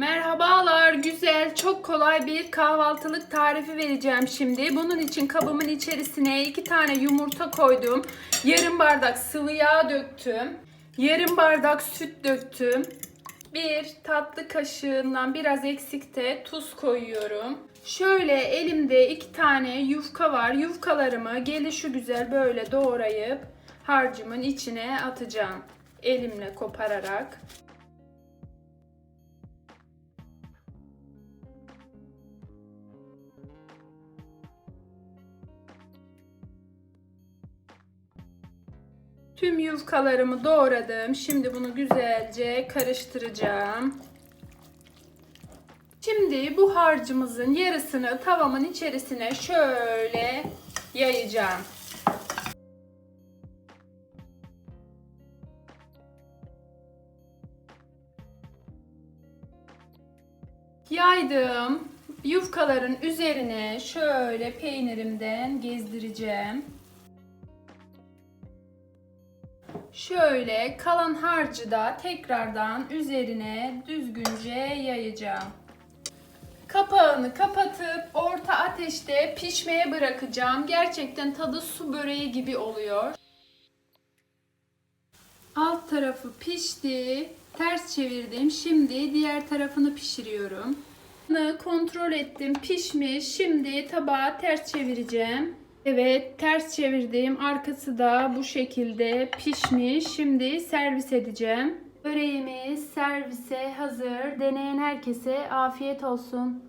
Merhabalar, güzel, çok kolay bir kahvaltılık tarifi vereceğim şimdi. Bunun için kabımın içerisine iki tane yumurta koydum. Yarım bardak sıvı yağ döktüm. Yarım bardak süt döktüm. Bir tatlı kaşığından biraz eksikte tuz koyuyorum. Şöyle elimde iki tane yufka var. Yufkalarımı gelişi güzel böyle doğrayıp harcımın içine atacağım. Elimle kopararak. Tüm yufkalarımı doğradım. Şimdi bunu güzelce karıştıracağım. Şimdi bu harcımızın yarısını tavamın içerisine şöyle yayacağım. Yaydım. Yufkaların üzerine şöyle peynirimden gezdireceğim. Şöyle kalan harcı da tekrardan üzerine düzgünce yayacağım. Kapağını kapatıp orta ateşte pişmeye bırakacağım. Gerçekten tadı su böreği gibi oluyor. Alt tarafı pişti. Ters çevirdim. Şimdi diğer tarafını pişiriyorum. Kontrol ettim. Pişmiş. Şimdi tabağa ters çevireceğim. Evet, ters çevirdim. Arkası da bu şekilde pişmiş. Şimdi servis edeceğim. Böreğimiz servise hazır. Deneyen herkese afiyet olsun.